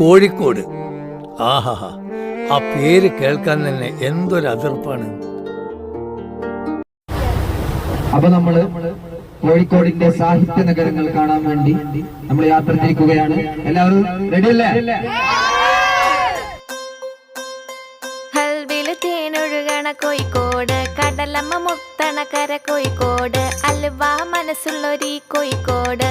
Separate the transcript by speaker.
Speaker 1: കോഴിക്കോട്. ആഹാ ആ പേര് കേൾക്കാൻ തന്നെ എന്തൊരു അതിർപ്പാണ്.
Speaker 2: അപ്പൊ നമ്മൾ കോഴിക്കോടിന്റെ സാഹിത്യ നഗരങ്ങൾ കാണാൻ വേണ്ടി നമ്മൾ യാത്ര തിരിക്കുകയാണ് എല്ലാവരും റെഡി
Speaker 3: അല്ലേ? തേനൊഴുകണ കോഴിക്കോട് കടലമ്മ മുത്തണ കര കോഴിക്കോട് അലുവ മനസ്സുള്ളൊരു കോഴിക്കോട്.